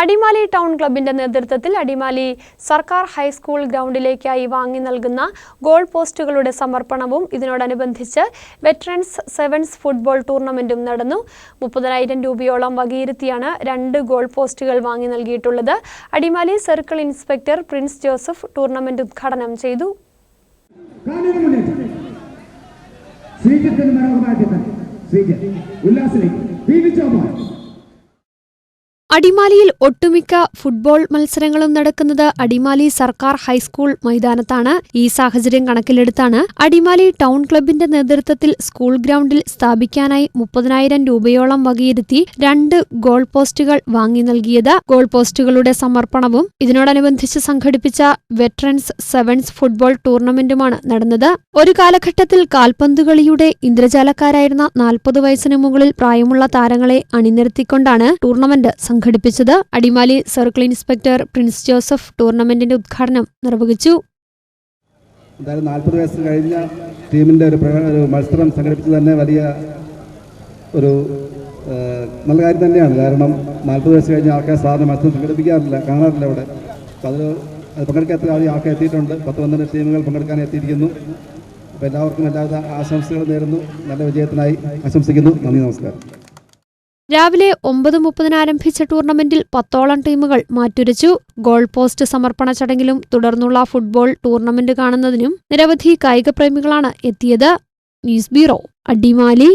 Adimali town ക്ലബിന്റെ നേതൃത്വത്തിൽ അടിമാലി സർക്കാർ ഹൈസ്കൂൾ ഗ്രൗണ്ടിലേക്കായി വാങ്ങി നൽകുന്ന ഗോൾ പോസ്റ്റുകളുടെ സമർപ്പണവും ഇതിനോടനുബന്ധിച്ച് വെറ്ററൻസ് സെവൻസ് ഫുട്ബോൾ ടൂർണമെന്റും നടന്നു. മുപ്പതിനായിരം രൂപയോളം വകയിരുത്തിയാണ് രണ്ട് ഗോൾ പോസ്റ്റുകൾ വാങ്ങി നൽകിയിട്ടുള്ളത്. Adimali circle inspector Prince Joseph tournament ഉദ്ഘാടനം ചെയ്തു. ഉല്ലാസിലേക്ക്. അടിമാലിയിൽ ഒട്ടുമിക്ക ഫുട്ബോൾ മത്സരങ്ങളും നടക്കുന്നത് അടിമാലി സർക്കാർ ഹൈസ്കൂൾ മൈതാനത്താണ്. ഈ സാഹചര്യം കണക്കിലെടുത്താണ് അടിമാലി ടൗൺ ക്ലബിന്റെ നേതൃത്വത്തിൽ സ്കൂൾ ഗ്രൗണ്ടിൽ സ്ഥാപിക്കാനായി മുപ്പതിനായിരം രൂപയോളം വകയിരുത്തി രണ്ട് ഗോൾ പോസ്റ്റുകൾ വാങ്ങി നൽകിയത്. ഗോൾ പോസ്റ്റുകളുടെ സമർപ്പണവും ഇതിനോടനുബന്ധിച്ച് സംഘടിപ്പിച്ച വെറ്ററൻസ് സെവൻസ് ഫുട്ബോൾ ടൂർണമെന്റുമാണ് നടന്നത്. ഒരു കാലഘട്ടത്തിൽ കാൽപന്തുകളിയുടെ ഇന്ദ്രജാലക്കാരായിരുന്ന നാൽപ്പത് വയസ്സിന് മുകളിൽ പ്രായമുള്ള താരങ്ങളെ അണിനിരത്തിക്കൊണ്ടാണ് ടൂർണമെന്റ് സംഘടിപ്പിച്ചത്. Adimali circle inspector Prince Joseph ടൂർണമെന്റിന്റെ ഉദ്ഘാടനം നിർവഹിച്ചു. നാൽപ്പത് വയസ്സ് കഴിഞ്ഞ പ്രക- ഒരു മത്സരം സംഘടിപ്പിച്ചത് തന്നെ വലിയ ഒരു നല്ല കാര്യം തന്നെയാണ്. കാരണം നാൽപ്പത് വയസ്സ് കഴിഞ്ഞ ആൾക്കാർ സാധാരണ മത്സരം സംഘടിപ്പിക്കാറില്ല കാണാറില്ല അവിടെ. അപ്പോൾ അതിൽ അത് പങ്കെടുക്കാത്ത ആദ്യം ആൾക്കാർ എത്തിയിട്ടുണ്ട്? പത്ത് പന്ത്രണ്ട് ടീമുകൾ പങ്കെടുക്കാൻ എത്തിയിരിക്കുന്നു. അപ്പോൾ എല്ലാവർക്കും എല്ലാവിധ ആശംസകൾ നേരുന്നു. നല്ല വിജയത്തിനായി ആശംസിക്കുന്നു. നന്ദി നമസ്കാരം. രാവിലെ ഒമ്പത് മുപ്പതിന് ആരംഭിച്ച ടൂർണമെന്റിൽ പത്തോളം ടീമുകൾ മാറ്റുരച്ചു. ഗോൾ പോസ്റ്റ് സമർപ്പണ ചടങ്ങിലും തുടർന്നുള്ള ഫുട്ബോൾ ടൂർണമെന്റ് കാണുന്നതിനും നിരവധി കായികപ്രേമികളാണ് എത്തിയത്. News bureau Adimali.